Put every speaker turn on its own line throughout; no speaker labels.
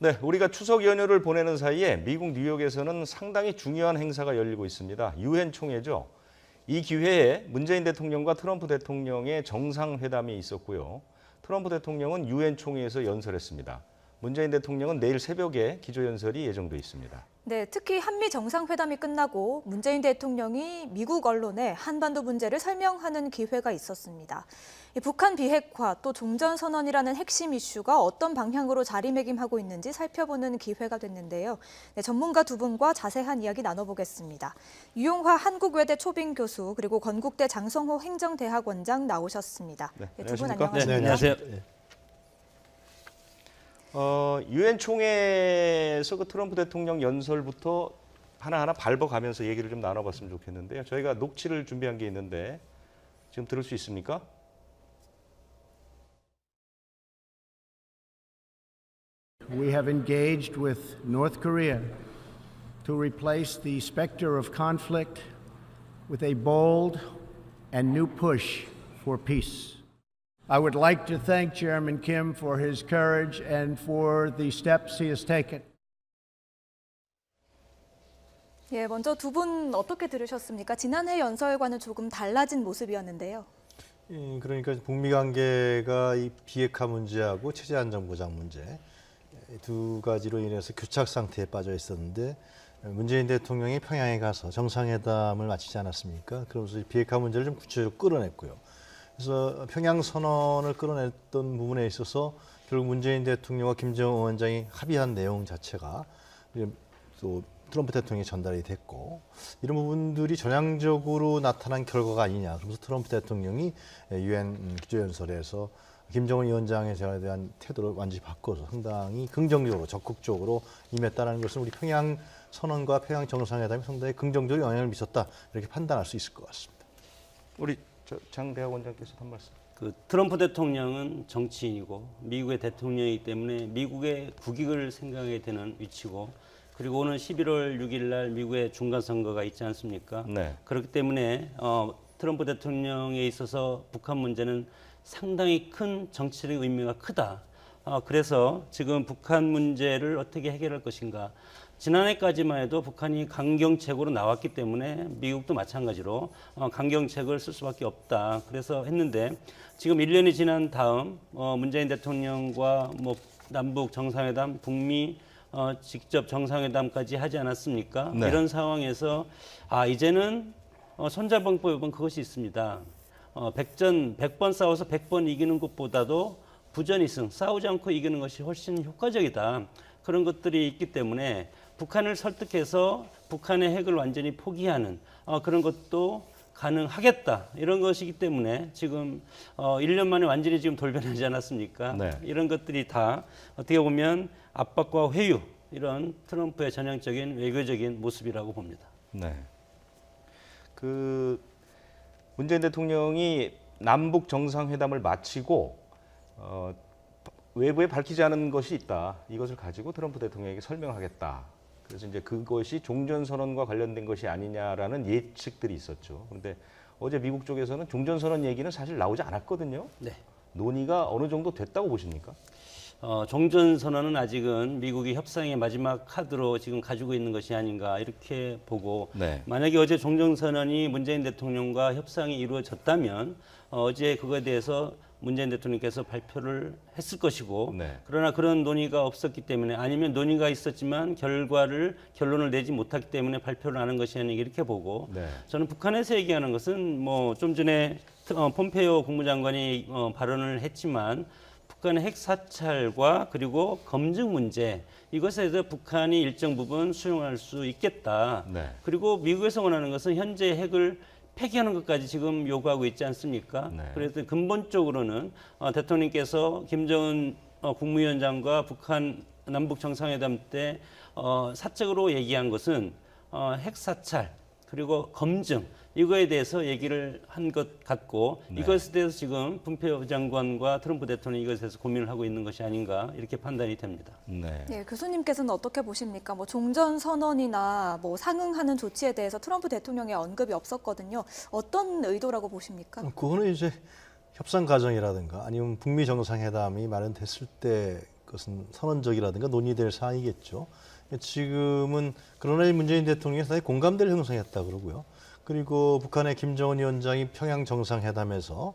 네, 우리가 추석 연휴를 보내는 사이에 미국 뉴욕에서는 상당히 중요한 행사가 열리고 있습니다. 유엔 총회죠. 이 기회에 문재인 대통령과 트럼프 대통령의 정상회담이 있었고요. 트럼프 대통령은 유엔 총회에서 연설했습니다. 문재인 대통령은 내일 새벽에 기조연설이 예정돼 있습니다.
네, 특히 한미 정상회담이 끝나고 문재인 대통령이 미국 언론에 한반도 문제를 설명하는 기회가 있었습니다. 이 북한 비핵화 또 종전선언이라는 핵심 이슈가 어떤 방향으로 자리매김하고 있는지 살펴보는 기회가 됐는데요. 네, 전문가 두 분과 자세한 이야기 나눠보겠습니다. 유용화 한국외대 초빙 교수 그리고 건국대 장성호 행정대학원장 나오셨습니다.
네,
두 분
안녕하십니까?
안녕하십니까?
네, 안녕하세요.
어, 유엔 총회에서 그 트럼프 대통령 연설부터 하나하나 밟아가면서 얘기를 좀 나눠봤으면 좋겠는데요. 저희가 녹취를 준비한 게 있는데 지금 들을 수 있습니까?
I would like to thank Chairman Kim for his courage and for the steps he has taken.
예, 먼저 두 분 어떻게 들으셨습니까? 지난해 연설과는 조금 달라진 모습이었는데요.
음, 그러니까 북미 관계가 이 비핵화 문제하고 체제 안정 보장 문제 이두 가지로 인해서 교착 상태에 빠져 있었는데 문재인 대통령이 평양에 가서 정상회담을 마치지 않았습니까? 그러면서 이 비핵화 문제를 좀 구체적으로 끌어냈고요. 그래서 평양 선언을 끌어냈던 부분에 있어서 결국 문재인 대통령과 김정은 위원장이 합의한 내용 자체가 또 트럼프 대통령이 전달이 됐고 이런 부분들이 전향적으로 나타난 결과가 아니냐. 그러면서 트럼프 대통령이 유엔 기조연설에서 김정은 위원장에 대한 태도를 완전히 바꿔서 상당히 긍정적으로 적극적으로 임했다는 것은 우리 평양 선언과 평양 정상회담이 상당히 긍정적인 영향을 미쳤다 이렇게 판단할 수 있을 것 같습니다.
우리 저 장 대학원장께서 한 말씀.
그 트럼프 대통령은 정치인이고 미국의 대통령이기 때문에 미국의 국익을 생각하게 되는 위치고 그리고 오는 11월 6일 날 미국의 중간 선거가 있지 않습니까?
네.
그렇기 때문에 어, 트럼프 대통령에 있어서 북한 문제는 상당히 큰 정치적 의미가 크다. 어, 그래서 지금 북한 문제를 어떻게 해결할 것인가. 지난해까지만 해도 북한이 강경책으로 나왔기 때문에 미국도 마찬가지로 어, 강경책을 쓸 수밖에 없다. 그래서 했는데 지금 1년이 지난 다음 어, 문재인 대통령과 뭐 남북 정상회담, 북미 어, 직접 정상회담까지 하지 않았습니까?
네.
이런 상황에서 아 이제는 어, 손자병법은 그것이 있습니다. 어, 백전 백 번 싸워서 백 번 이기는 것보다도 부전이승 싸우지 않고 이기는 것이 훨씬 효과적이다. 그런 것들이 있기 때문에 북한을 설득해서 북한의 핵을 완전히 포기하는 어, 그런 것도 가능하겠다 이런 것이기 때문에 지금 어, 1년 만에 완전히 지금 돌변하지 않았습니까?
네.
이런 것들이 다 어떻게 보면 압박과 회유 이런 트럼프의 전형적인 외교적인 모습이라고 봅니다.
네. 그 문재인 대통령이 남북 정상회담을 마치고 어, 외부에 밝히지 않은 것이 있다. 이것을 가지고 트럼프 대통령에게 설명하겠다. 그래서 이제 그것이 종전 선언과 관련된 것이 아니냐라는 예측들이 있었죠. 그런데 어제 미국 쪽에서는 종전 선언 얘기는 사실 나오지 않았거든요.
네.
논의가 어느 정도 됐다고 보십니까?
어, 종전 선언은 아직은 미국이 협상의 마지막 카드로 지금 가지고 있는 것이 아닌가 이렇게 보고
네.
만약에 어제 종전 선언이 문재인 대통령과 협상이 이루어졌다면 어, 어제 그거에 대해서 문재인 대통령께서 발표를 했을 것이고
네.
그러나 그런 논의가 없었기 때문에 아니면 논의가 있었지만 결과를 결론을 내지 못했기 때문에 발표를 하는 것이 아닌가 이렇게 보고
네.
저는 북한에서 얘기하는 것은 뭐 좀 전에 트- 어, 폼페이오 국무장관이 어, 발언을 했지만 북한의 핵 사찰과 그리고 검증 문제 이것에 대해서 북한이 일정 부분 수용할 수 있겠다.
네.
그리고 미국에서 원하는 것은 현재 핵을 폐기하는 것까지 지금 요구하고 있지 않습니까?
네.
그래서 근본적으로는 어, 대통령께서 김정은 어, 국무위원장과 북한 남북 정상회담 때 어, 사적으로 얘기한 것은 어, 핵 사찰 그리고 검증 이거에 대해서 얘기를 한 것 같고
네.
이것에 대해서 지금 분페오 장관과 트럼프 대통령이 이것에 대해서 고민을 하고 있는 것이 아닌가 이렇게 판단이 됩니다.
네.
예, 교수님께서는 어떻게 보십니까? 뭐 종전 선언이나 뭐 상응하는 조치에 대해서 트럼프 대통령의 언급이 없었거든요. 어떤 의도라고 보십니까?
그거는 이제 협상 과정이라든가 아니면 북미 정상회담이 마련됐을 때 것은 선언적이라든가 논의될 사항이겠죠. 지금은 그러나 이 문재인 대통령이 상당히 공감대를 형성했다 그러고요. 그리고 북한의 김정은 위원장이 평양 정상회담에서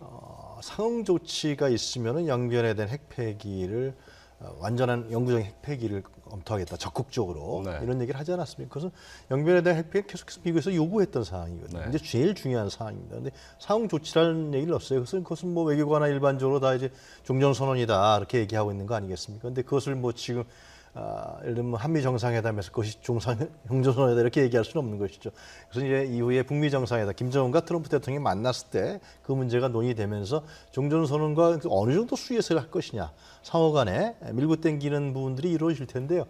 어, 상응 조치가 있으면은 영변에 대한 핵폐기를 어, 완전한 영구적인 핵폐기를 검토하겠다 적극적으로
네.
이런 얘기를 하지 않았습니까? 그것은 영변에 대한 핵폐기 계속해서 미국에서 요구했던 사항이거든요.
네.
이제 제일 중요한 사항입니다. 근데 상응 조치라는 얘기를 없어요. 그것은 그것은 뭐 외교관이나 일반적으로 다 이제 종전 선언이다 이렇게 얘기하고 있는 거 아니겠습니까? 근데 그것을 뭐 지금 아, 예를 들면 한미 정상회담에서 그것이 종상 종전선언이다 이렇게 얘기할 수는 없는 것이죠. 그래서 이제 이후에 북미 정상회담 김정은과 트럼프 대통령이 만났을 때 그 문제가 논의되면서 종전선언과 어느 정도 수위에서 할 것이냐 상호간에 밀고 당기는 부분들이 이루어질 텐데요.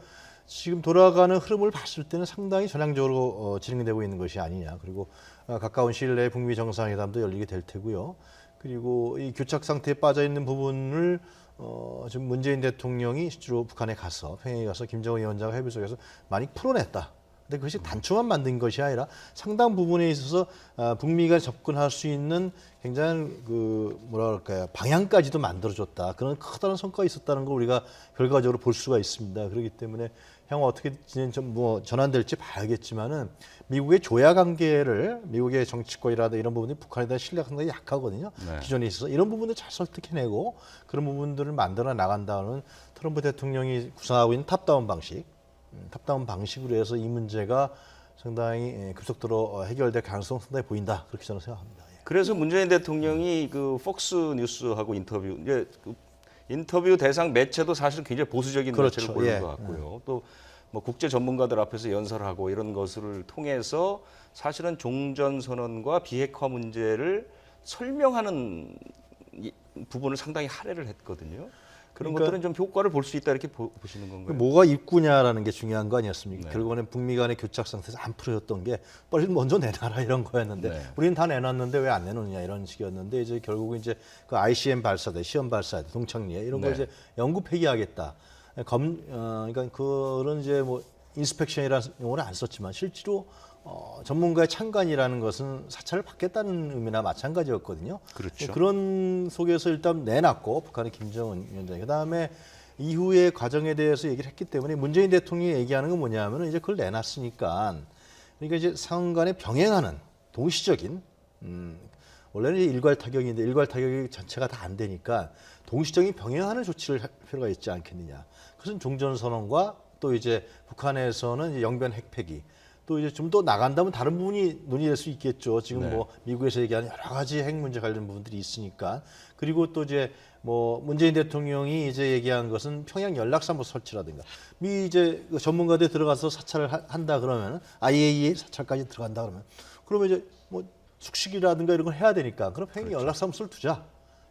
지금 돌아가는 흐름을 봤을 때는 상당히 전향적으로 어, 진행되고 있는 것이 아니냐. 그리고 어, 가까운 시일 내에 북미 정상회담도 열리게 될 테고요. 그리고 이 교착 상태에 빠져 있는 부분을 어, 지금 문재인 대통령이 실제로 북한에 가서 평양에 가서 김정은 위원장과 협의 속에서 많이 풀어냈다. 근데 그것이 단초만 만든 것이 아니라 상당 부분에 있어서 아, 북미가 접근할 수 있는 굉장히 그 뭐라 그럴까요 방향까지도 만들어줬다 그런 커다란 성과가 있었다는 걸 우리가 결과적으로 볼 수가 있습니다. 그렇기 때문에 향후 어떻게 뭐 전환될지 봐야겠지만은 미국의 조야 관계를 미국의 정치권이라든 이런 부분이 북한에 대한 신뢰가 상당히 약하거든요.
네.
기존에 있어서 이런 부분들 잘 설득해내고 그런 부분들을 만들어 나간다는 트럼프 대통령이 구상하고 있는 탑다운 방식, 음, 탑다운 방식으로 해서 이 문제가 상당히 예, 급속도로 어, 해결될 가능성 상당히 보인다 그렇게 저는 생각합니다. 예.
그래서 문재인 대통령이 그 폭스 뉴스하고 인터뷰 이제 그 인터뷰 대상 매체도 사실 굉장히 보수적인
그렇죠.
매체를 고른
예.
것 같고요. 또 뭐 국제 전문가들 앞에서 연설하고 이런 것을 통해서 사실은 종전 선언과 비핵화 문제를 설명하는 이 부분을 상당히 할애를 했거든요. 그런
그러니까
것들은 좀 효과를 볼 수 있다 이렇게 보, 시는 건가요?
뭐가 입구냐라는 게 중요한 거 아니었습니까?
네.
결국에는 북미 간의 교착 상태에서 안 풀어졌던 게 빨리 먼저 내놔라 이런 거였는데
네.
우리는 다 내놨는데 왜 안 내놓느냐 이런 식이었는데 이제 결국은 이제 그 ICM 발사대, 시험 발사대, 동창리에 이런 걸
네.
이제 영구 폐기하겠다. 검, 어, 그러니까 그런 이제 뭐 인스펙션이라는 용어를 안 썼지만 실제로 어, 전문가의 참관이라는 것은 사찰을 받겠다는 의미나 마찬가지였거든요.
그렇죠.
그런 속에서 일단 내놨고 북한의 김정은 위원장이 그다음에 이후의 과정에 대해서 얘기를 했기 때문에 문재인 대통령이 얘기하는 건 뭐냐면은 이제 그걸 내놨으니까 그러니까 이제 상간에 병행하는 동시적인 음, 원래는 일괄 타격인데 일괄 타격이 전체가 다 안 되니까 동시적인 병행하는 조치를 할 필요가 있지 않겠느냐. 그것은 종전 선언과 또 이제 북한에서는 이제 영변 핵폐기 또 이제 좀 더 나간다면 다른 부분이 논의될 수 있겠죠. 지금
네.
뭐 미국에서 얘기하는 여러 가지 핵 문제 관련 부분들이 있으니까 그리고 또 이제 뭐 문재인 대통령이 이제 얘기한 것은 평양 연락사무 설치라든가 미 이제 그 전문가들 들어가서 사찰을 하- 한다 그러면 IAEA 사찰까지 들어간다 그러면 그러면 이제 뭐 숙식이라든가 이런 걸 해야 되니까 그럼 평양
그렇죠.
연락사무소를 두자.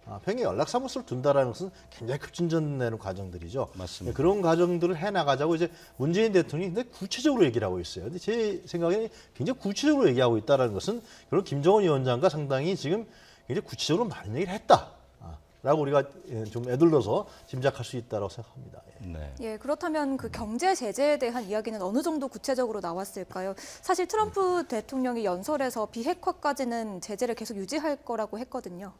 아, 평양 연락사무소를 둔다라는 것은 굉장히 급진전되는 과정들이죠.
맞습니다.
네, 그런 과정들을 해 나가자고 이제 문재인 대통령이 근데 구체적으로 얘기를 하고 있어요. 근데 제 생각에는 굉장히 구체적으로 얘기하고 있다라는 것은 결국 김정은 위원장과 상당히 지금 굉장히 구체적으로 많은 얘기를 했다. 아, 라고 우리가 예, 좀 애들러서 짐작할 수 있다고 생각합니다. 예.
네.
예, 그렇다면 그 경제 제재에 대한 이야기는 어느 정도 구체적으로 나왔을까요? 사실 트럼프 대통령이 연설에서 비핵화까지는 제재를 계속 유지할 거라고 했거든요.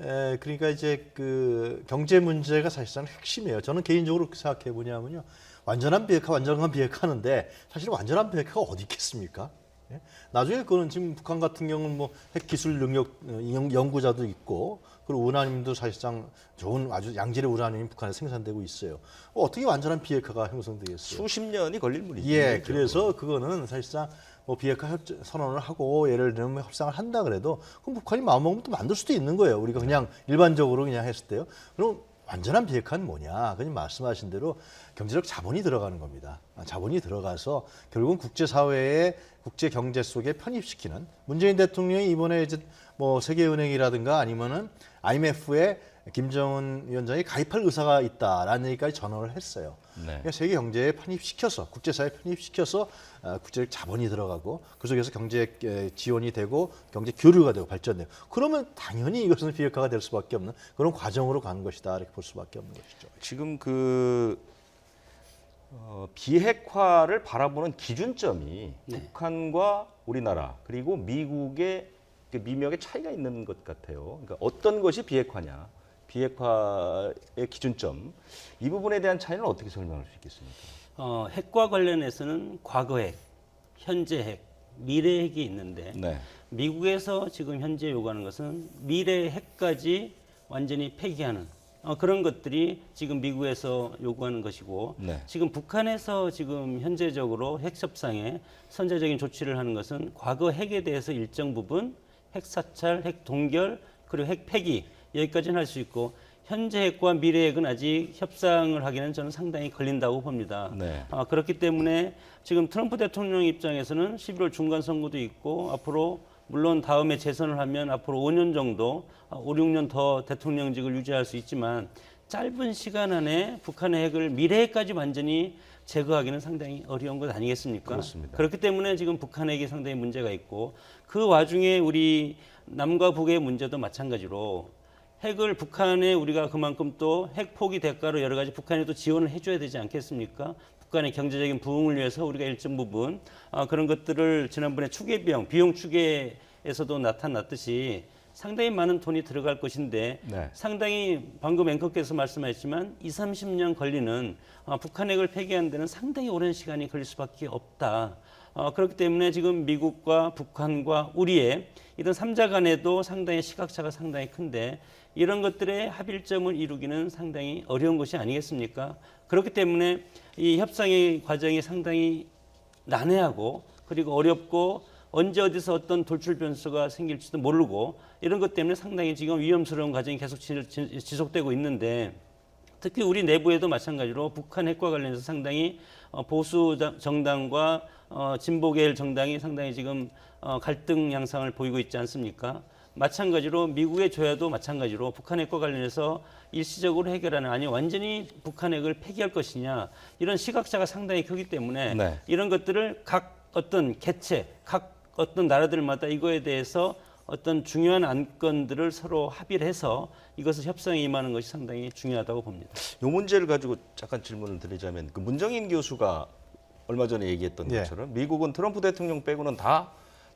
에, 그러니까 이제 그 경제 문제가 사실상 핵심이에요. 저는 개인적으로 생각해 보냐면요. 완전한 비핵화, 완전한 비핵화하는데 사실 완전한 비핵화가 어디 있겠습니까? 예? 나중에 그거는 지금 북한 같은 경우는 뭐 핵기술 능력 어, 연- 연구자도 있고 그리고 우라늄도 사실상 좋은 아주 양질의 우라늄이 북한에 생산되고 있어요. 어, 떻게 완전한 비핵화가 형성되겠어요?
수십 년이 걸릴 물이죠.
예, 그래서 그거는 사실상 뭐 비핵화 협 선언을 하고 예를 들면 협상을 한다 그래도 그럼 북한이 마음먹으면 또 만들 수도 있는 거예요. 우리가 그냥 일반적으로 그냥 했을 때요. 그럼 완전한 비핵화는 뭐냐? 그냥 말씀하신 대로 경제적 자본이 들어가는 겁니다. 아, 자본이 들어가서 결국은 국제사회의 국제 경제 속에 편입시키는 문재인 대통령이 이번에 이제 뭐 세계은행이라든가 아니면은 IMF에 김정은 위원장이 가입할 의사가 있다라는 얘기까지 전언을 했어요.
네.
그러니까 세계 경제에 편입시켜서 국제사회에 편입시켜서 어, 국제적 자본이 들어가고 그 속에서 경제 에, 지원이 되고 경제 교류가 되고 발전되고 그러면 당연히 이것은 비핵화가 될 수밖에 없는 그런 과정으로 가는 것이다 이렇게 볼 수밖에 없는 것이죠.
지금 그 어, 비핵화를 바라보는 기준점이 북한과 우리나라 그리고 미국의 그 미묘하게 차이가 있는 것 같아요. 그러니까 어떤 것이 비핵화냐? 비핵화의 기준점 이 부분에 대한 차이는 어떻게 설명할 수 있겠습니까?
어, 핵과 관련해서는 과거 핵, 현재 핵, 미래 핵이 있는데
네.
미국에서 지금 현재 요구하는 것은 미래 핵까지 완전히 폐기하는 어, 그런 것들이 지금 미국에서 요구하는 것이고
네.
지금 북한에서 지금 현재적으로 핵 협상에 선제적인 조치를 하는 것은 과거 핵에 대해서 일정 부분 핵 사찰, 핵 동결 그리고 핵 폐기 여기까지는 할 수 있고 현재 핵과 미래 핵은 아직 협상을 하기는 저는 상당히 걸린다고 봅니다.
네.
아, 그렇기 때문에 지금 트럼프 대통령 입장에서는 11월 중간 선거도 있고 앞으로 물론 다음에 재선을 하면 앞으로 5년 정도, 아, 5, 6년 더 대통령직을 유지할 수 있지만 짧은 시간 안에 북한의 핵을 미래까지 완전히 제거하기는 상당히 어려운 것 아니겠습니까?
그렇습니다.
그렇기 때문에 지금 북한에게 상당히 문제가 있고 그 와중에 우리 남과 북의 문제도 마찬가지로 핵을 북한에 우리가 그만큼 또 핵 포기 대가로 여러 가지 북한에 또 지원을 해줘야 되지 않겠습니까? 북한의 경제적인 부흥을 위해서 우리가 일정 부분 아, 그런 것들을 지난번에 추계 비용, 비용 추계에서도 나타났듯이 상당히 많은 돈이 들어갈 것인데
네.
상당히 방금 앵커께서 말씀하셨지만 2, 30년 걸리는 아, 북한 핵을 폐기하는 데는 상당히 오랜 시간이 걸릴 수밖에 없다. 어, 그렇기 때문에 지금 미국과 북한과 우리의 이런 삼자 간에도 상당히 시각차가 상당히 큰데 이런 것들의 합일점을 이루기는 상당히 어려운 것이 아니겠습니까? 그렇기 때문에 이 협상의 과정이 상당히 난해하고 그리고 어렵고 언제 어디서 어떤 돌출 변수가 생길지도 모르고 이런 것 때문에 상당히 지금 위험스러운 과정이 계속 지속되고 있는데 특히 우리 내부에도 마찬가지로 북한 핵과 관련해서 상당히 어, 보수 정- 정당과 어, 진보계열 정당이 상당히 지금 어, 갈등 양상을 보이고 있지 않습니까? 마찬가지로 미국의 조야도 마찬가지로 북한 핵과 관련해서 일시적으로 해결하는 아니 완전히 북한 핵을 폐기할 것이냐 이런 시각차가 상당히 크기 때문에
네.
이런 것들을 각 어떤 개체, 각 어떤 나라들마다 이거에 대해서 어떤 중요한 안건들을 서로 합의를 해서 이것을 협상에 임하는 것이 상당히 중요하다고 봅니다.
이 문제를 가지고 잠깐 질문을 드리자면 그 문정인 교수가 얼마 전에 얘기했던
예.
것처럼 미국은 트럼프 대통령 빼고는 다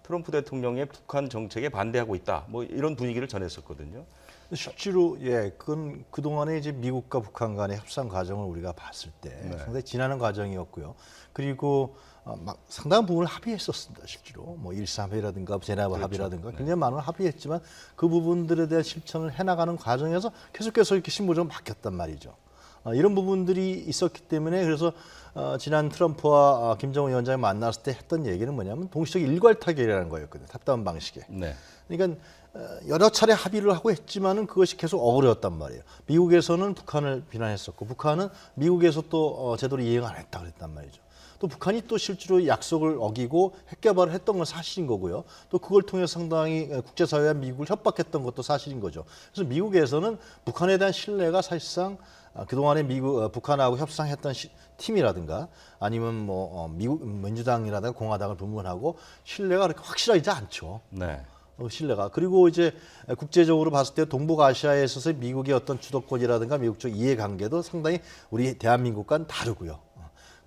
트럼프 대통령의 북한 정책에 반대하고 있다. 뭐 이런 분위기를 전했었거든요.
실제로 예, 그건 그 동안에 이제 미국과 북한 간의 협상 과정을 우리가 봤을 때 상당히 지나는 과정이었고요. 그리고 어, 막 상당한 부분을 합의했었습니다. 실제로 뭐 일삼회라든가 제네바 합의라든가 굉장히 많은 걸 합의했지만 그 부분들에 대한 실천을 해나가는 과정에서 계속해서 이렇게 신부적으로 바뀌었단 말이죠. 어, 이런 부분들이 있었기 때문에 그래서 어, 지난 트럼프와 어, 김정은 위원장이 만났을 때 했던 얘기는 뭐냐면 동시적 일괄 타결이라는 거였거든요. 탑다운 방식의.
네.
그러니까 어, 여러 차례 합의를 하고 했지만은 그것이 계속 어그러웠단 말이에요. 미국에서는 북한을 비난했었고 북한은 미국에서 또 어, 제대로 이행 안 했다 그랬단 말이죠. 또 북한이 또 실제로 약속을 어기고 핵 개발을 했던 건 사실인 거고요. 또 그걸 통해 서 상당히 어, 국제사회와 미국을 협박했던 것도 사실인 거죠. 그래서 미국에서는 북한에 대한 신뢰가 사실상 아, 그동안에 미국, 어, 북한하고 협상했던 시- 팀이라든가 아니면 뭐 어, 미국 민주당이라든가 공화당을 분분하고 신뢰가 그렇게 확실하지 않죠.
네.
어, 신뢰가 그리고 이제 국제적으로 봤을 때 동북아시아에 있어서 미국의 어떤 주도권이라든가 미국적 이해관계도 상당히 우리 대한민국과는 다르고요.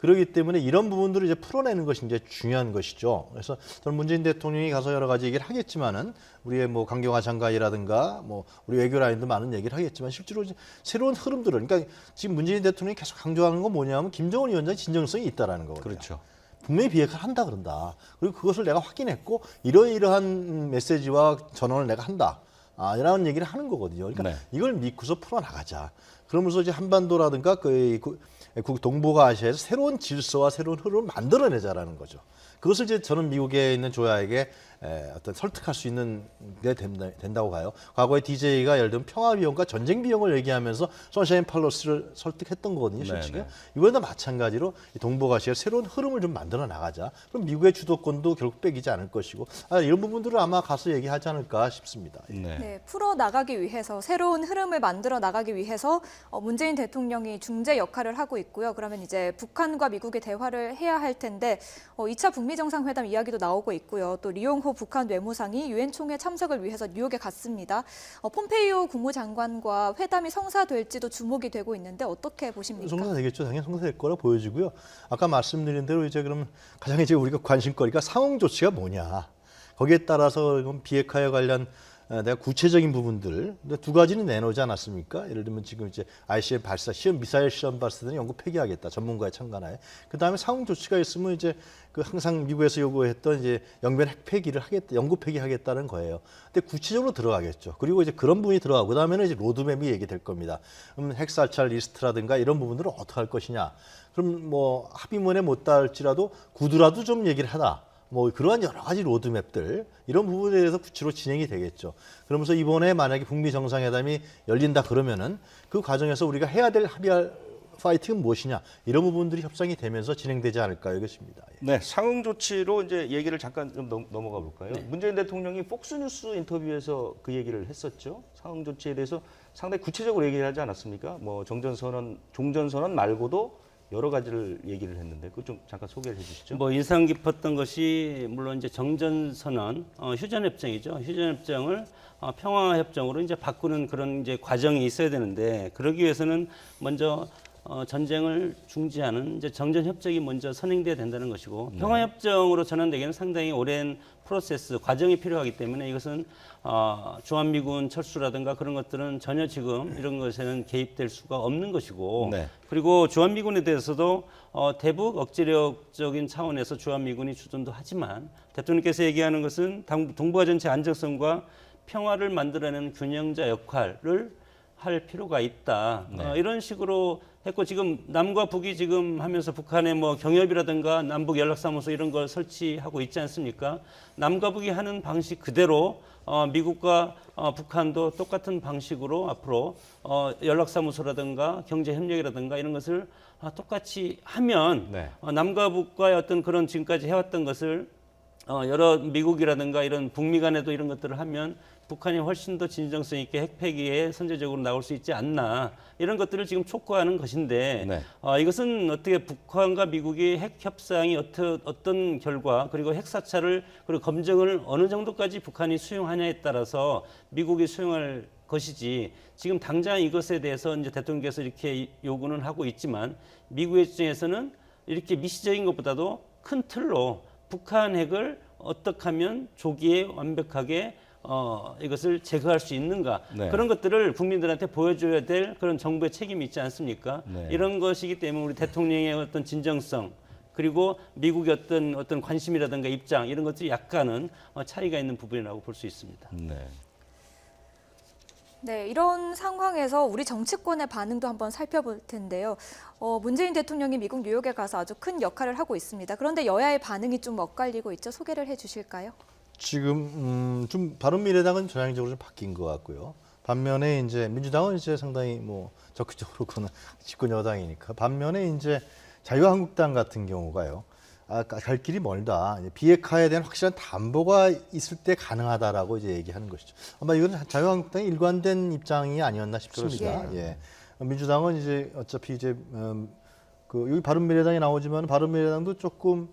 어, 그렇기 때문에 이런 부분들을 이제 풀어내는 것이 이제 중요한 것이죠. 그래서 저는 문재인 대통령이 가서 여러 가지 얘기를 하겠지만은 우리의 뭐 강경화 장관이라든가 뭐 우리 외교 라인도 많은 얘기를 하겠지만 실제로 이제 새로운 흐름들을 그러니까 지금 문재인 대통령이 계속 강조하는 건 뭐냐면 김정은 위원장의 진정성이 있다라는 거거든요.
그렇죠.
분명히 비핵화를 한다 그런다. 그리고 그것을 내가 확인했고 이러이러한 메시지와 전언을 내가 한다. 아, 이라는 얘기를 하는 거거든요. 그러니까
네.
이걸 믿고서 풀어나가자. 그러면서 이제 한반도라든가 그, 그, 그 동북아시아에서 새로운 질서와 새로운 흐름을 만들어내자라는 거죠. 그것을 이제 저는 미국에 있는 조야에게 에, 어떤 설득할 수 있는 게 된다, 된다고 봐요. 과거에 DJ가 예를 들면 평화 비용과 전쟁 비용을 얘기하면서 선샤인 팔러스를 설득했던 거거든요,
네,
실제로.
네.
이번에도 마찬가지로 이 동북아시아 새로운 흐름을 좀 만들어 나가자. 그럼 미국의 주도권도 결국 빼기지 않을 것이고 아, 이런 부분들을 아마 가서 얘기하지 않을까 싶습니다.
네.
네, 풀어 나가기 위해서 새로운 흐름을 만들어 나가기 위해서 어, 문재인 대통령이 중재 역할을 하고 있고요. 그러면 이제 북한과 미국의 대화를 해야 할 텐데 어, 2차 북미 정상회담 이야기도 나오고 있고요. 또 리용호 북한 외무상이 유엔 총회 참석을 위해서 뉴욕에 갔습니다. 어, 폼페이오 국무장관과 회담이 성사될지도 주목이 되고 있는데 어떻게 보십니까?
성사되겠죠. 당연히 성사될 거라 보여지고요. 아까 말씀드린 대로 이제 그럼 가장 이제 우리가 관심거리가 상응 조치가 뭐냐. 거기에 따라서 비핵화에 관련 어, 내가 구체적인 부분들 두 가지는 내놓지 않았습니까? 예를 들면 지금 이제 ICM 발사 시험 미사일 시험 발사되는 연구 폐기하겠다 전문가의 참관하에 그 다음에 상응 조치가 있으면 이제 그 항상 미국에서 요구했던 이제 영변 핵 폐기를 하겠다 연구 폐기하겠다는 거예요. 근데 구체적으로 들어가겠죠. 그리고 이제 그런 부분이 들어가고 그 다음에는 이제 로드맵이 얘기될 겁니다. 그럼 핵 살찰 리스트라든가 이런 부분들을 어떻게 할 것이냐. 그럼 뭐 합의문에 못 닿을지라도 구두라도 좀 얘기를 하다. 뭐 그러한 여러 가지 로드맵들 이런 부분에 대해서 구체로 진행이 되겠죠. 그러면서 이번에 만약에 북미 정상회담이 열린다 그러면은 그 과정에서 우리가 해야 될 합의할 파이팅은 무엇이냐 이런 부분들이 협상이 되면서 진행되지 않을까 이것입니다. 예.
네, 상응 조치로 이제 얘기를 잠깐 좀 넘, 넘어가 볼까요?
네.
문재인 대통령이 폭스뉴스 인터뷰에서 그 얘기를 했었죠. 상응 조치에 대해서 상당히 구체적으로 얘기를 하지 않았습니까? 뭐 정전 선언, 종전 선언 말고도 여러 가지를 얘기를 했는데 그거 좀 잠깐 소개를 해주시죠.
뭐 인상 깊었던 것이 물론 이제 정전 선언, 어, 휴전 협정이죠. 휴전 협정을 어, 평화 협정으로 이제 바꾸는 그런 이제 과정이 있어야 되는데 그러기 위해서는 먼저 어, 전쟁을 중지하는 이제 정전 협정이 먼저 선행돼야 된다는 것이고 평화 협정으로 전환되기는 상당히 오랜 프로세스 과정이 필요하기 때문에 이것은 어, 주한미군 철수라든가 그런 것들은 전혀 지금 이런 것에는 개입될 수가 없는 것이고
네.
그리고 주한미군에 대해서도 어, 대북 억지력적인 차원에서 주한미군이 주둔도 하지만 대통령께서 얘기하는 것은 당- 동북아 전체 안정성과 평화를 만들어내는 균형자 역할을 할 필요가 있다. 어, 이런 식으로 했고 지금 남과 북이 지금 하면서 북한의 뭐 경협이라든가 남북 연락사무소 이런 걸 설치하고 있지 않습니까? 남과 북이 하는 방식 그대로 어, 미국과 어, 북한도 똑같은 방식으로 앞으로 어, 연락사무소라든가 경제협력이라든가 이런 것을 어, 똑같이 하면
네.
어, 남과 북과의 어떤 그런 지금까지 해왔던 것을 어, 여러 미국이라든가 이런 북미 간에도 이런 것들을 하면 북한이 훨씬 더 진정성 있게 핵폐기에 선제적으로 나올 수 있지 않나 이런 것들을 지금 촉구하는 것인데
네.
어, 이것은 어떻게 북한과 미국이 핵 협상이 어떠, 어떤 결과 그리고 핵 사찰을 그리고 검증을 어느 정도까지 북한이 수용하냐에 따라서 미국이 수용할 것이지 지금 당장 이것에 대해서 이제 대통령께서 이렇게 요구는 하고 있지만 미국의 입장에서는 이렇게 미시적인 것보다도 큰 틀로 북한 핵을 어떻게 하면 조기에 완벽하게 어, 이것을 제거할 수 있는가
네.
그런 것들을 국민들한테 보여줘야 될 그런 정부의 책임이 있지 않습니까?
네.
이런 것이기 때문에 우리 대통령의 어떤 진정성 그리고 미국의 어떤 어떤 관심이라든가 입장 이런 것들이 약간은 어, 차이가 있는 부분이라고 볼 수 있습니다.
네.
네, 이런 상황에서 우리 정치권의 반응도 한번 살펴볼 텐데요. 어, 문재인 대통령이 미국 뉴욕에 가서 아주 큰 역할을 하고 있습니다. 그런데 여야의 반응이 좀 엇갈리고 있죠. 소개를 해주실까요?
지금 음, 좀 바른미래당은 전향적으로 좀 바뀐 것 같고요. 반면에 이제 민주당은 이제 상당히 뭐 적극적으로 그는 집권 여당이니까 반면에 이제 자유한국당 같은 경우가요. 아, 갈 길이 멀다. 비핵화에 대한 확실한 담보가 있을 때 가능하다라고 이제 얘기하는 것이죠. 아마 이건 자유한국당의 일관된 입장이 아니었나 싶습니다.
그렇습니다.
예. 민주당은 이제 어차피 이제 음, 그 여기 바른미래당이 나오지만 바른미래당도 조금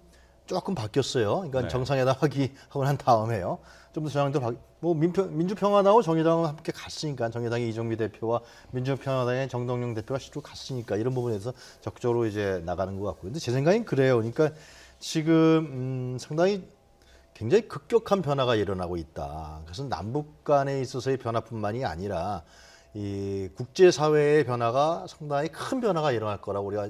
조금 바뀌었어요. 그러니까
네.
정상회담 하기 하고 난 다음에요. 좀더 바, 뭐 민평, 민주평화당하고 정의당은 함께 갔으니까 정의당의 이정미 대표와 민주평화당의 정동영 대표가 실제로 갔으니까 이런 부분에서 적극적으로 이제 나가는 것 같고요. 근데 제 생각엔 그래요. 그러니까 지금 음, 상당히 굉장히 급격한 변화가 일어나고 있다. 그래서 남북 간에 있어서의 변화뿐만이 아니라 이 국제 사회의 변화가 상당히 큰 변화가 일어날 거라고 우리가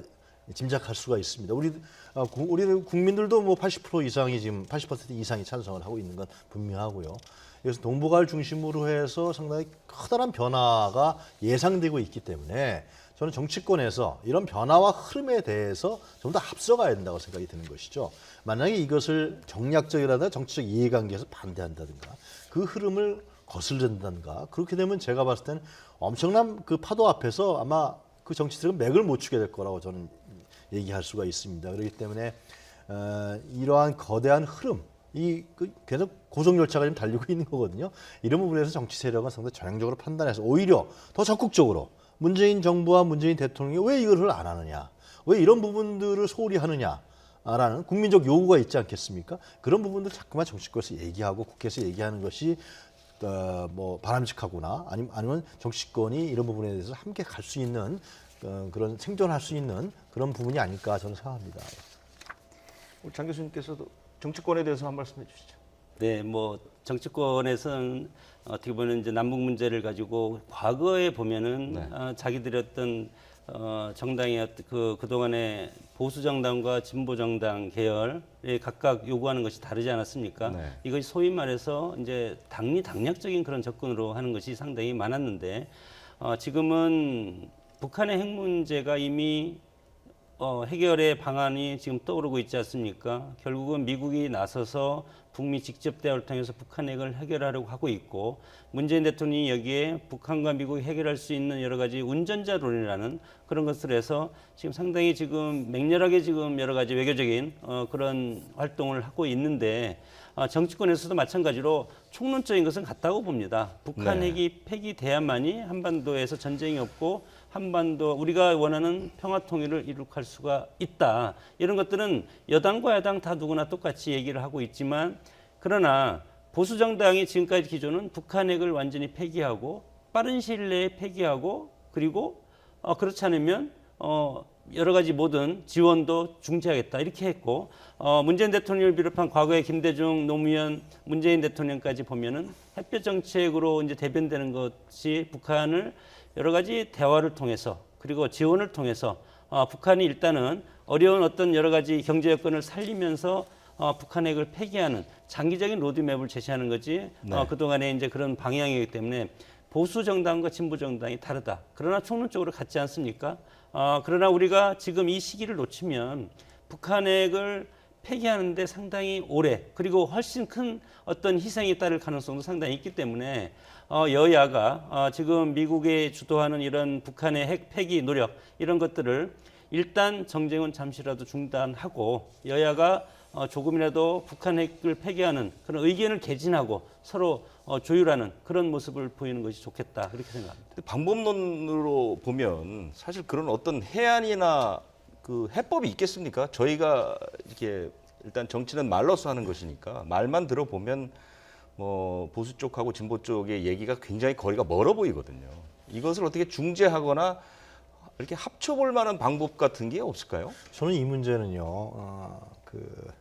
짐작할 수가 있습니다. 우리 어, 구- 우리 국민들도 뭐 80% 이상이 지금 80% 이상이 찬성을 하고 있는 건 분명하고요. 그래서 동북아를 중심으로 해서 상당히 커다란 변화가 예상되고 있기 때문에 저는 정치권에서 이런 변화와 흐름에 대해서 좀 더 앞서가야 된다고 생각이 드는 것이죠. 만약에 이것을 정략적이라든가 정치적 이해관계에서 반대한다든가 그 흐름을 거슬린다든가 그렇게 되면 제가 봤을 때는 엄청난 그 파도 앞에서 아마 그 정치들은 맥을 못 추게 될 거라고 저는 얘기할 수가 있습니다. 그렇기 때문에 어, 이러한 거대한 흐름, 이 그, 계속 고속 열차가 지금 달리고 있는 거거든요. 이런 부분에서 정치 세력은 상당히 전향적으로 판단해서 오히려 더 적극적으로 문재인 정부와 문재인 대통령이 왜 이걸 안 하느냐, 왜 이런 부분들을 소홀히 하느냐. 라는 국민적 요구가 있지 않겠습니까? 그런 부분들 자꾸만 정치권에서 얘기하고 국회에서 얘기하는 것이 어, 뭐 바람직하구나 아니면 아니면 정치권이 이런 부분에 대해서 함께 갈 수 있는 어, 그런 생존할 수 있는 그런 부분이 아닐까 저는 생각합니다.
우리 장 교수님께서도 정치권에 대해서 한 말씀 해주시죠.
네, 뭐 정치권에서는 어떻게 보면 이제 남북 문제를 가지고 과거에 보면은
네.
어, 자기들이 어떤 어, 정당의 그 그동안의 보수 정당과 진보 정당 계열에 각각 요구하는 것이 다르지 않았습니까?
네.
이것이 소위 말해서 이제 당리 당략적인 그런 접근으로 하는 것이 상당히 많았는데 어, 지금은 북한의 핵 문제가 이미 어, 해결의 방안이 지금 떠오르고 있지 않습니까? 결국은 미국이 나서서 북미 직접 대화를 통해서 북한 핵을 해결하려고 하고 있고 문재인 대통령이 여기에 북한과 미국이 해결할 수 있는 여러 가지 운전자론이라는 그런 것을 해서 지금 상당히 지금 맹렬하게 지금 여러 가지 외교적인 어, 그런 활동을 하고 있는데 어, 정치권에서도 마찬가지로 총론적인 것은 같다고 봅니다. 북한
네.
핵이 폐기돼야만이 한반도에서 전쟁이 없고 한반도 우리가 원하는 평화 통일을 이룩할 수가 있다. 이런 것들은 여당과 야당 다 누구나 똑같이 얘기를 하고 있지만 그러나 보수 정당이 지금까지 기조는 북한 핵을 완전히 폐기하고 빠른 시일 내에 폐기하고 그리고 어, 그렇지 않으면 어, 여러 가지 모든 지원도 중지하겠다 이렇게 했고 어, 문재인 대통령을 비롯한 과거의 김대중 노무현 문재인 대통령까지 보면은 햇볕 정책으로 이제 대변되는 것이 북한을 여러 가지 대화를 통해서 그리고 지원을 통해서 어, 북한이 일단은 어려운 어떤 여러 가지 경제 여건을 살리면서 어, 북한 핵을 폐기하는 장기적인 로드맵을 제시하는 거지 어, 그동안에 이제 그런 방향이기 때문에 보수 정당과 진보 정당이 다르다. 그러나 총론적으로 같지 않습니까? 어, 그러나 우리가 지금 이 시기를 놓치면 북한 핵을 폐기하는데 상당히 오래 그리고 훨씬 큰 어떤 희생이 따를 가능성도 상당히 있기 때문에 어, 여야가 어, 지금 미국이 주도하는 이런 북한의 핵 폐기 노력 이런 것들을 일단 정쟁은 잠시라도 중단하고 여야가 어, 조금이라도 북한 핵을 폐기하는 그런 의견을 개진하고 서로 어, 조율하는 그런 모습을 보이는 것이 좋겠다 그렇게 생각합니다.
방법론으로 보면 사실 그런 어떤 해안이나 그 해법이 있겠습니까? 저희가 이렇게 일단 정치는 말로써 하는 것이니까 말만 들어보면 뭐 보수 쪽하고 진보 쪽의 얘기가 굉장히 거리가 멀어 보이거든요. 이것을 어떻게 중재하거나 이렇게 합쳐볼 만한 방법 같은 게 없을까요?
저는 이 문제는요, 어, 그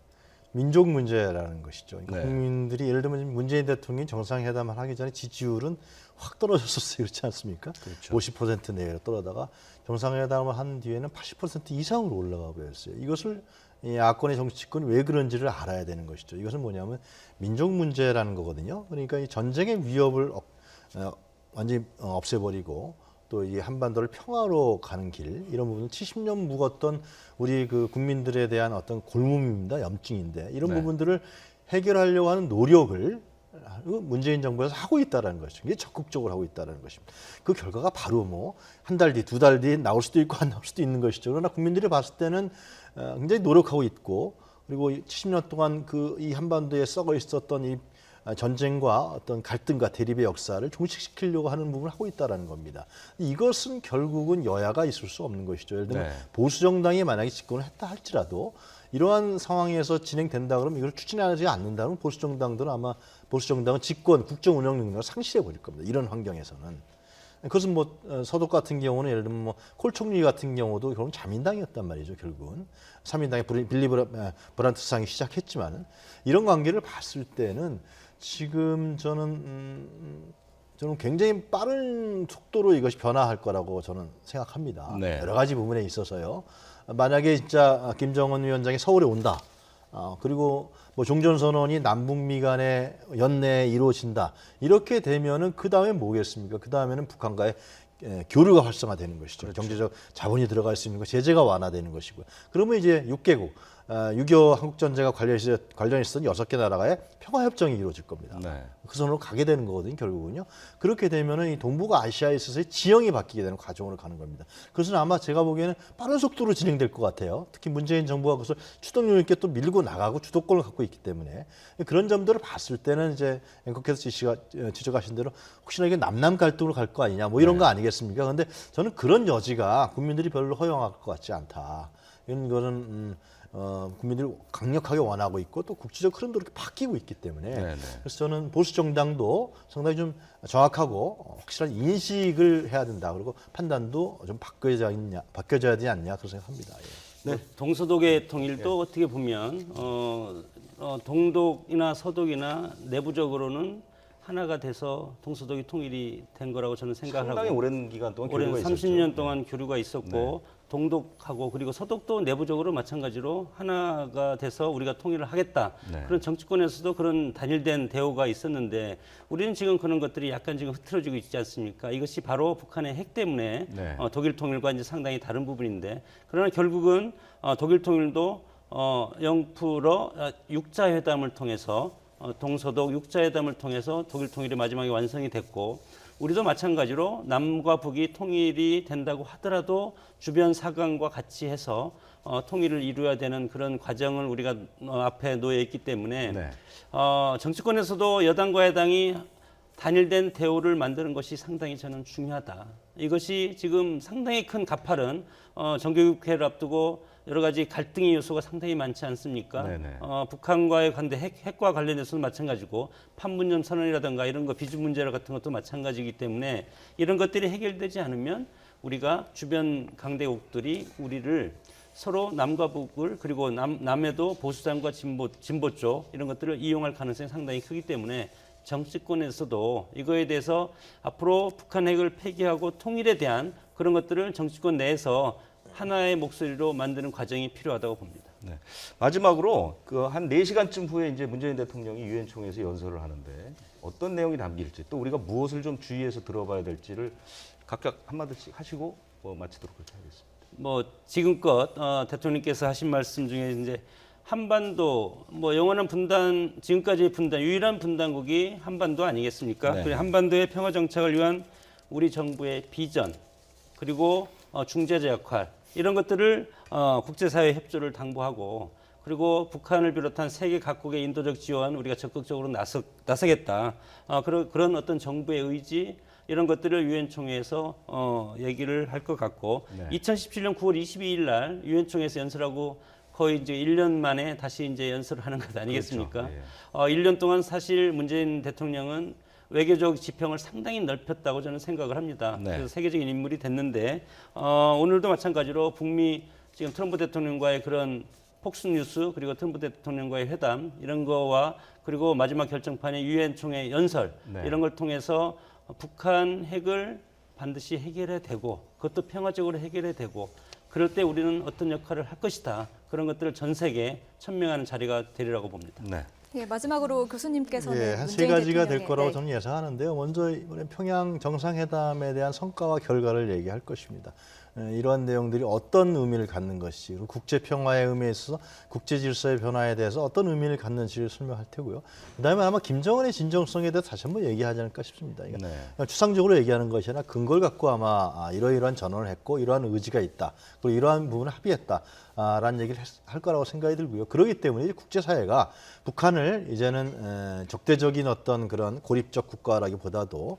민족 문제라는 것이죠. 그러니까
네.
국민들이 예를 들면 문재인 대통령이 정상회담을 하기 전에 지지율은 확 떨어졌었어요, 그렇지 않습니까?
그렇죠.
50% 내외로 떨어다가 정상회담을 한 뒤에는 80% 이상으로 올라가 버렸어요. 이것을 이 야권의 정치권이 왜 그런지를 알아야 되는 것이죠. 이것은 뭐냐면 민족 문제라는 거거든요. 그러니까 이 전쟁의 위협을 업- 어, 완전히 어, 없애버리고 또 이 한반도를 평화로 가는 길 이런 부분은 70년 묵었던 우리 그 국민들에 대한 어떤 골몸입니다 염증인데 이런
네.
부분들을 해결하려고 하는 노력을 문재인 정부에서 하고 있다라는 것이죠. 이게 적극적으로 하고 있다라는 것입니다. 그 결과가 바로 뭐 한 달 뒤, 두 달 뒤 나올 수도 있고 안 나올 수도 있는 것이죠. 그러나 국민들이 봤을 때는 어, 굉장히 노력하고 있고 그리고 70년 동안 그 이 한반도에 썩어 있었던 이 아, 전쟁과 어떤 갈등과 대립의 역사를 종식시키려고 하는 부분을 하고 있다라는 겁니다. 이것은 결국은 여야가 있을 수 없는 것이죠. 예를 들면
네.
보수 정당이 만약에 집권을 했다 할지라도 이러한 상황에서 진행된다 그러면 이걸 추진하지 않는다면 보수 정당들은 아마 보수 정당은 집권 국정 운영 능력을 상실해 버릴 겁니다. 이런 환경에서는. 그것은 뭐 어, 서독 같은 경우는 예를 들면 뭐 콜총리 같은 경우도 결국 자민당이었단 말이죠 결국은 삼인당의 빌리 에, 브란트 상이 시작했지만은 이런 관계를 봤을 때는 지금 저는 음, 저는 굉장히 빠른 속도로 이것이 변화할 거라고 저는 생각합니다.
네.
여러 가지 부분에 있어서요. 만약에 진짜 김정은 위원장이 서울에 온다. 어, 그리고 뭐 종전선언이 남북미 간의 연내에 이루어진다. 이렇게 되면은 그 다음에 뭐겠습니까? 그 다음에는 북한과의 에, 교류가 활성화되는 것이죠. 경제적 자본이 들어갈 수 있는 거, 제재가 완화되는 것이고요. 그러면 이제 6개국, 어, 6.25 한국전쟁과 관련해서 관련있었던 여섯 개 나라가의 평화협정이 이루어질 겁니다.
네.
그 선으로 가게 되는 거거든요, 결국은요. 그렇게 되면은 이 동북아 아시아에 있어서의 지형이 바뀌게 되는 과정으로 가는 겁니다. 그것은 아마 제가 보기에는 빠른 속도로 진행될 것 같아요. 특히 문재인 정부가 그것을 추동력 있게 또 밀고 나가고 주도권을 갖고 있기 때문에 그런 점들을 봤을 때는 이제 앵커께서 지시가, 어, 지적하신 대로 혹시나 이게 남남 갈등으로 갈 거 아니냐 뭐 이런 거 아니겠습니까? 근데 저는 그런 여지가 국민들이 별로 허용할 것 같지 않다. 이런 거는 음, 어, 국민들이 강력하게 원하고 있고 또 국제적 흐름도 이렇게 바뀌고 있기 때문에
네, 네.
그래서 저는 보수 정당도 상당히 좀 정확하고 어, 확실한 인식을 해야 된다. 그리고 판단도 좀 바뀌어야 있냐, 바뀌어져야 되지 않냐 그런 생각합니다. 예.
네. 동서독의 통일도 어떻게 보면 어, 어, 동독이나 서독이나 내부적으로는 하나가 돼서 동서독이 통일이 된 거라고 저는 생각을
상당히
하고
오랜 기간 동안
올해
교류가 있었죠.
30년 동안 교류가 있었고 동독하고 그리고 서독도 내부적으로 마찬가지로 하나가 돼서 우리가 통일을 하겠다.
네.
그런 정치권에서도 그런 단일된 대우가 있었는데 우리는 지금 그런 것들이 약간 지금 흐트러지고 있지 않습니까? 이것이 바로 북한의 핵 때문에
네.
어, 독일 통일과 이제 상당히 다른 부분인데 그러나 결국은 어, 독일 통일도 어, 0% 육자 회담을 통해서 어, 동서독 육자 회담을 통해서 독일 통일이 마지막에 완성이 됐고 우리도 마찬가지로 남과 북이 통일이 된다고 하더라도 주변 사강과 같이 해서 어, 통일을 이루어야 되는 그런 과정을 우리가 어, 앞에 놓여 있기 때문에
네.
어, 정치권에서도 여당과 야당이 단일된 대우를 만드는 것이 상당히 저는 중요하다. 이것이 지금 상당히 큰 가파른 어, 정교육회를 앞두고 여러 가지 갈등의 요소가 상당히 많지 않습니까?
네네.
어, 북한과의 관대 핵, 핵과 관련해서도 마찬가지고 판문점 선언이라든가 이런 거 비준 문제 같은 것도 마찬가지이기 때문에 이런 것들이 해결되지 않으면 우리가 주변 강대국들이 우리를 서로 남과 북을 그리고 남, 남에도 보수당과 진보, 진보 쪽 이런 것들을 이용할 가능성이 상당히 크기 때문에 정치권에서도 이거에 대해서 앞으로 북한 핵을 폐기하고 통일에 대한 그런 것들을 정치권 내에서 하나의 목소리로 만드는 과정이 필요하다고 봅니다.
네. 마지막으로 그 한 4시간쯤 후에 이제 문재인 대통령이 유엔 총회에서 연설을 하는데 어떤 내용이 담길지 또 우리가 무엇을 좀 주의해서 들어봐야 될지를 각각 한마디씩 하시고 뭐 마치도록 그렇게 하겠습니다.
뭐 지금껏 어, 대통령께서 하신 말씀 중에 이제 한반도 뭐 영원한 분단 지금까지 분단 유일한 분단국이 한반도 아니겠습니까?
네.
그리고 한반도의 평화 정착을 위한 우리 정부의 비전 그리고 어, 중재자 역할 이런 것들을 어, 국제사회 협조를 당부하고 그리고 북한을 비롯한 세계 각국의 인도적 지원 우리가 적극적으로 나서, 나서겠다. 어, 그런, 그런 어떤 정부의 의지 이런 것들을 유엔 총회에서 어, 얘기를 할 것 같고
네.
2017년 9월 22일 날 유엔 총회에서 연설하고 거의 이제 1년 만에 다시 이제 연설을 하는 것 아니겠습니까?
그렇죠. 예.
어, 1년 동안 사실 문재인 대통령은 외교적 지평을 상당히 넓혔다고 저는 생각을 합니다.
네.
그래서 세계적인 인물이 됐는데 어, 오늘도 마찬가지로 북미 지금 트럼프 대통령과의 그런 폭스 뉴스 그리고 트럼프 대통령과의 회담 이런 거와 그리고 마지막 결정판의 유엔 총회 연설
네.
이런 걸 통해서 북한 핵을 반드시 해결해야 되고 그것도 평화적으로 해결해야 되고 그럴 때 우리는 어떤 역할을 할 것이다 그런 것들을 전 세계에 천명하는 자리가 되리라고 봅니다.
네.
예, 마지막으로 교수님께서는
예, 한 세 가지가 될 거라고
네.
저는 예상하는데요. 먼저 이번에 평양 정상회담에 대한 성과와 결과를 얘기할 것입니다. 에, 이러한 내용들이 어떤 의미를 갖는 것이 그리고 국제 평화의 의미에 있어서 국제 질서의 변화에 대해서 어떤 의미를 갖는지를 설명할 테고요. 그다음에 아마 김정은의 진정성에 대해서 다시 한번 얘기하지 않을까 싶습니다. 그러니까
네.
추상적으로 얘기하는 것이 아니라 근거를 갖고 아마 아, 이러이러한 전언을 했고 이러한 의지가 있다. 그리고 이러한 부분을 합의했다. 아, 라는 얘기를 했- 할 거라고 생각이 들고요. 그렇기 때문에 국제사회가 북한을 이제는 에, 적대적인 어떤 그런 고립적 국가라기보다도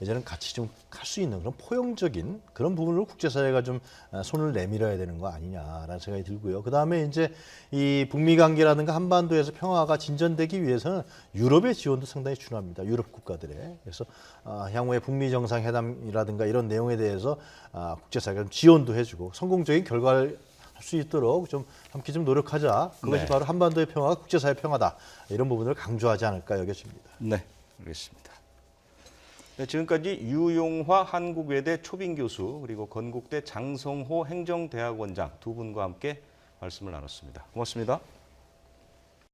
이제는 같이 좀 할 수 있는 그런 포용적인 그런 부분으로 국제사회가 좀 어, 손을 내밀어야 되는 거 아니냐라는 생각이 들고요. 그 다음에 이제 이 북미 관계라든가 한반도에서 평화가 진전되기 위해서는 유럽의 지원도 상당히 중요합니다. 유럽 국가들의 그래서 아, 향후에 북미 정상회담이라든가 이런 내용에 대해서 아, 국제사회가 좀 지원도 해주고 성공적인 결과를 할수 있도록 좀 함께 좀 노력하자. 그것이
네.
바로 한반도의 평화가 국제사회 평화다. 이런 부분을 강조하지 않을까 여겨집니다.
네, 알겠습니다. 네, 지금까지 유용화 한국외대 초빙 교수 그리고 건국대 장성호 행정대학원장 두 분과 함께 말씀을 나눴습니다. 고맙습니다.